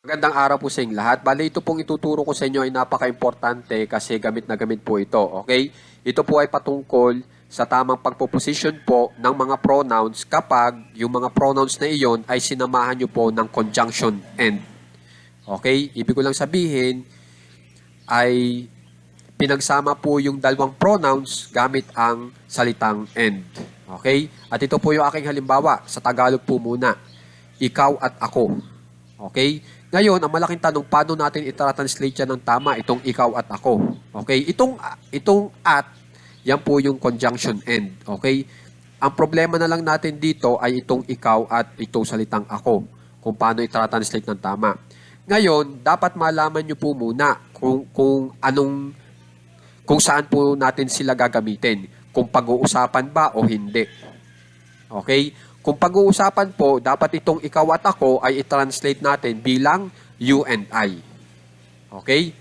Magandang araw po sa inyong lahat. Bali, ito pong ituturo ko sa inyo ay napaka-importante kasi gamit na gamit po ito. Okay? Ito po ay patungkol sa tamang pagpo-position po ng mga pronouns kapag yung mga pronouns na iyon ay sinamahan nyo po ng conjunction end. Okay? Ibig ko lang sabihin ay pinagsama po yung dalawang pronouns gamit ang salitang end. Okay? At ito po yung aking halimbawa. Sa Tagalog po muna. Ikaw at ako. Okay? Ngayon, ang malaking tanong, paano natin itra-translate yan ng tama itong ikaw at ako? Okay? Itong, itong at, yan po yung conjunction end. Okay? Ang problema na lang natin dito ay itong ikaw at itong salitang ako. Kung paano itra-translate ng tama. Ngayon, dapat malaman nyo po muna kung, kung anong kung saan po natin sila gagamitin. Kung pag-uusapan ba o hindi. Okay? Kung pag-uusapan po, dapat itong ikaw at ako ay i-translate natin bilang you and I. Okay?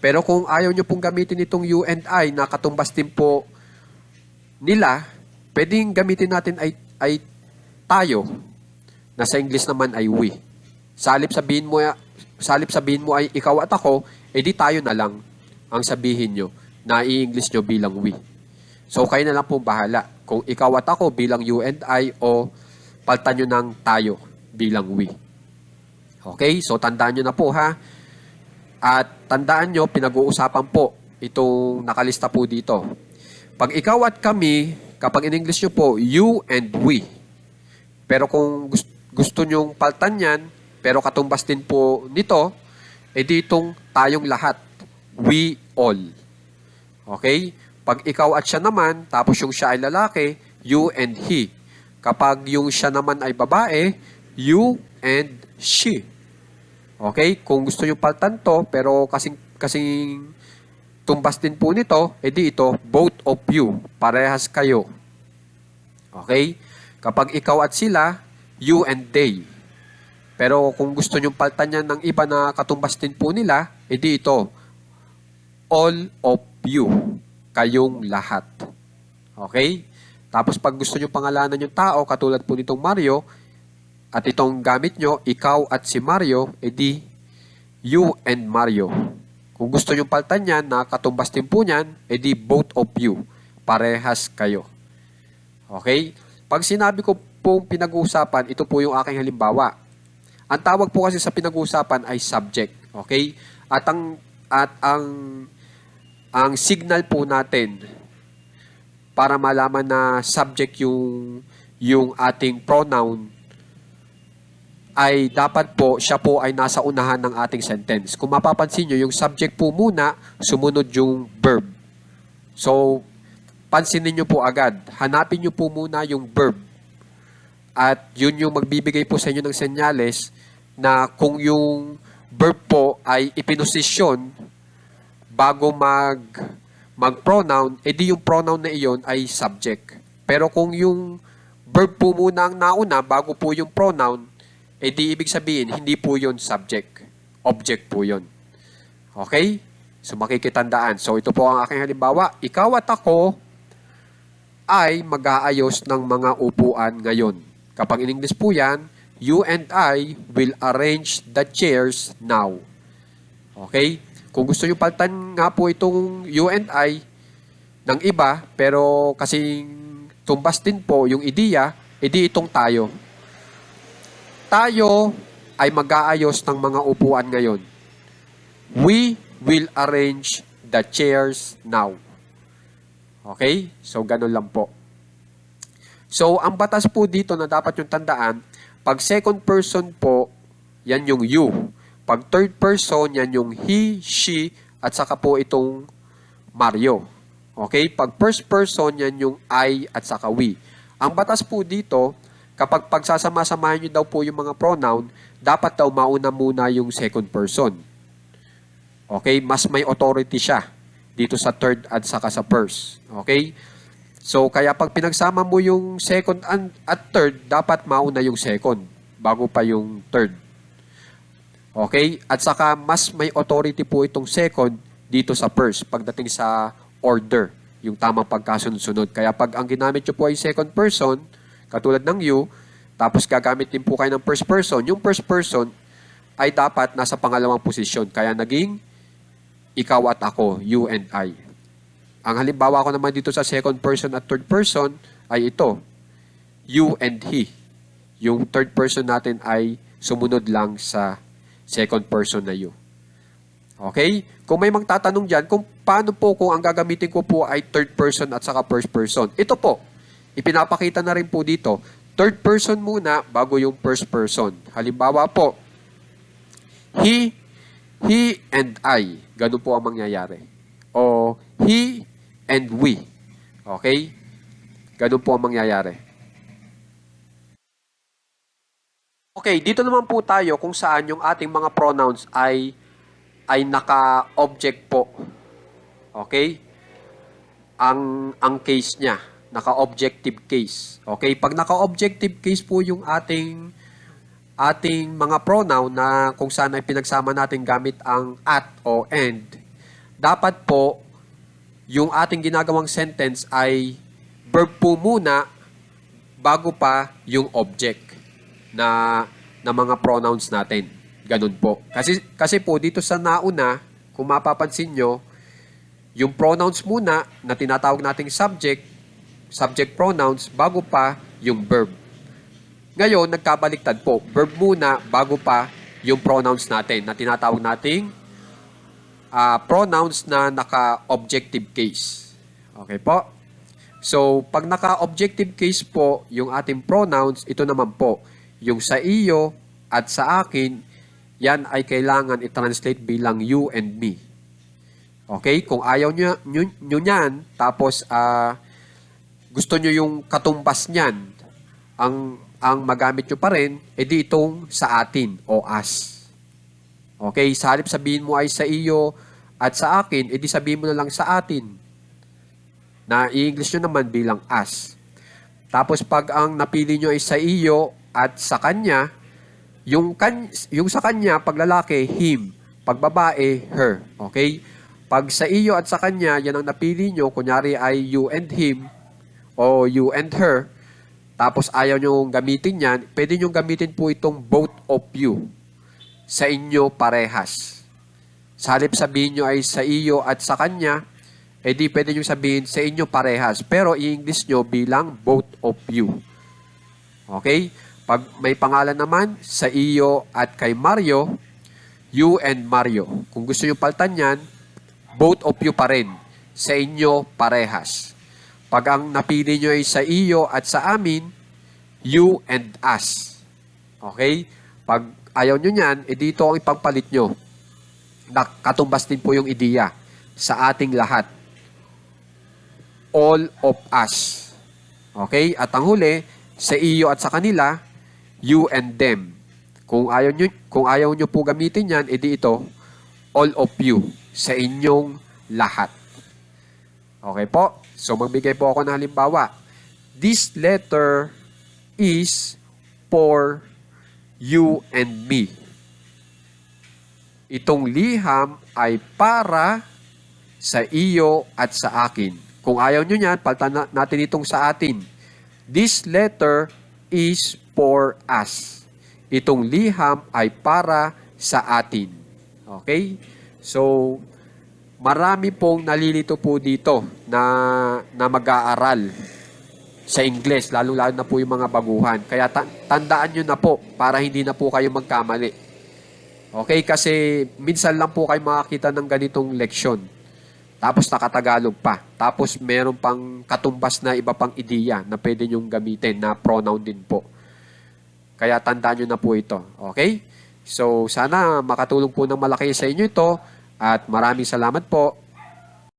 Pero kung ayaw nyo pong gamitin itong you and I na katumbas din po nila, pwedeng gamitin natin ay, ay tayo na sa English naman ay we. Salip sabihin mo, salip sabihin mo ay ikaw at ako, edi tayo na lang ang sabihin nyo na i-English nyo bilang we. So, kayo na lang po bahala. Kung ikaw at ako bilang you and I o paltan nyo ng tayo bilang we. Okay? So, tandaan nyo na po ha. At tandaan nyo, pinag-uusapan po itong nakalista po dito. Pag ikaw at kami, kapag in English nyo po, you and we. Pero kung gusto, gusto nyong paltan yan, pero katumbas din po nito, edi itong tayong lahat. We all. Okay? Pag ikaw at siya naman, tapos yung siya ay lalaki, you and he. Kapag yung siya naman ay babae, you and she. Okay? Kung gusto nyo paltan to, pero kasing, kasing tumbas din po nito, edi ito, both of you. Parehas kayo. Okay? Kapag ikaw at sila, you and they. Pero kung gusto nyo paltan yan ng iba na katumbas din po nila, edi ito, all of you. Kayong lahat. Okay? Tapos pag gusto nyo pangalanan yung tao, katulad po nitong Mario, at itong gamit nyo, ikaw at si Mario, edi you and Mario. Kung gusto nyo paltan yan, na katumbas din po niyan, edi both of you. Parehas kayo. Okay? Pag sinabi ko pong pinag-uusapan, ito po yung aking halimbawa. Ang tawag po kasi sa pinag-uusapan ay subject. Okay? At ang at ang ang signal po natin para malaman na subject yung yung ating pronoun ay dapat po siya po ay nasa unahan ng ating sentence. Kung mapapansin nyo, yung subject po muna, sumunod yung verb. So, pansinin nyo po agad. Hanapin nyo po muna yung verb. At yun yung magbibigay po sa inyo ng senyales na kung yung verb po ay ipinosisyon bago mag mag-pronoun, edi yung pronoun na iyon ay subject. Pero kung yung verb po muna ang nauna bago po yung pronoun, edi ibig sabihin, hindi po yun subject. Object po yun. Okay? So makikitandaan. So ito po ang aking halimbawa. Ikaw at ako ay mag-aayos ng mga upuan ngayon. Kapag in English po yan, you and I will arrange the chairs now. Okay? Kung gusto nyo paltan nga po itong you and I ng iba, pero kasing tumbas din po yung ideya, edi itong tayo. Tayo ay mag-aayos ng mga upuan ngayon. We will arrange the chairs now. Okay? So, ganun lang po. So, ang batas po dito na dapat yung tandaan, pag second person po, yan yung you. Pag third person, yan yung he, she, at saka po itong Mario. Okay? Pag first person, yan yung I at saka we. Ang batas po dito, kapag pagsasama-samahan nyo daw po yung mga pronoun, dapat daw mauna muna yung second person. Okay? Mas may authority siya dito sa third at saka sa first. Okay? So, kaya pag pinagsama mo yung second and, at third, dapat mauna yung second bago pa yung third. Okay? At saka mas may authority po itong second dito sa first pagdating sa order, yung tamang pagkasunod-sunod. Kaya pag ang ginamit nyo po ay second person, katulad ng you, tapos gagamit din po kayo ng first person, yung first person, ay dapat nasa pangalawang posisyon. Kaya naging ikaw at ako, you and I. Ang halimbawa ko naman dito sa second person at third person ay ito, you and he. Yung third person natin ay sumunod lang sa second person na you. Okay? Kung may magtatanong dyan, kung paano po kung ang gagamitin ko po ay third person at saka first person. Ito po, ipinapakita na rin po dito. Third person muna bago yung first person. Halimbawa po, he, he and I. Ganun po ang mangyayari. O he and we. Okay? Ganun po ang mangyayari. Okay, dito naman po tayo kung saan yung ating mga pronouns ay ay naka-object po. Okay? Ang ang case niya, naka-objective case. Okay? Pag naka-objective case po yung ating ating mga pronoun na kung saan ay pinagsama natin gamit ang at o and, dapat po yung ating ginagawang sentence ay verb po muna bago pa yung object na na mga pronouns natin. Ganun po. Kasi kasi po dito sa nauna, kung mapapansin nyo, yung pronouns muna na tinatawag nating subject, subject pronouns bago pa yung verb. Ngayon, nagkabaliktad po. Verb muna bago pa yung pronouns natin na tinatawag nating ah, pronouns na naka-objective case. Okay po? So, pag naka-objective case po yung ating pronouns, ito naman po, yung sa iyo at sa akin, yan ay kailangan i-translate bilang you and me. Okay? Kung ayaw nyo, nyo, nyo yan, tapos ah, gusto nyo yung katumbas niyan, ang, ang magamit nyo pa rin, edi itong sa atin o us. Okay? Sa halip sabihin mo ay sa iyo at sa akin, edi sabihin mo na lang sa atin. Na i-English nyo naman bilang us. Tapos pag ang napili nyo ay sa iyo at sa kanya, yung, kan, yung sa kanya, pag lalaki, him. Pag babae, her. Okay? Pag sa iyo at sa kanya, yan ang napili nyo, kunyari ay you and him, o you and her, tapos ayaw nyo gamitin yan, pwede nyo gamitin po itong both of you sa inyo parehas. Sa sabihin nyo ay sa iyo at sa kanya, eh di pwede nyo sabihin sa inyo parehas. Pero i-English nyo bilang both of you. Okay? Pag may pangalan naman, sa iyo at kay Mario, you and Mario. Kung gusto nyo paltan yan, both of you pa rin. Sa inyo parehas. Pag ang napili nyo ay sa iyo at sa amin, you and us. Okay? Pag ayaw nyo yan, eh dito ang ipagpalit nyo. Nakatumbas din po yung ideya sa ating lahat. All of us. Okay? At ang huli, sa iyo at sa kanila, you and them. Kung ayaw nyo, kung ayaw nyo po gamitin yan, edi ito, all of you, sa inyong lahat. Okay po? So, magbigay po ako ng halimbawa. This letter is for you and me. Itong liham ay para sa iyo at sa akin. Kung ayaw nyo yan, palitan na- natin itong sa atin. This letter is for us. Itong liham ay para sa atin. Okay? So, marami pong nalilito po dito na, na mag-aaral sa Ingles, lalo-lalo na po yung mga baguhan. Kaya ta- tandaan nyo na po para hindi na po kayo magkamali. Okay, kasi minsan lang po kayo makakita ng ganitong leksyon. Tapos nakatagalog pa. Tapos meron pang katumbas na iba pang ideya na pwede nyong gamitin na pronoun din po. Kaya tandaan nyo na po ito. Okay? So, sana makatulong po ng malaki sa inyo ito. At maraming salamat po.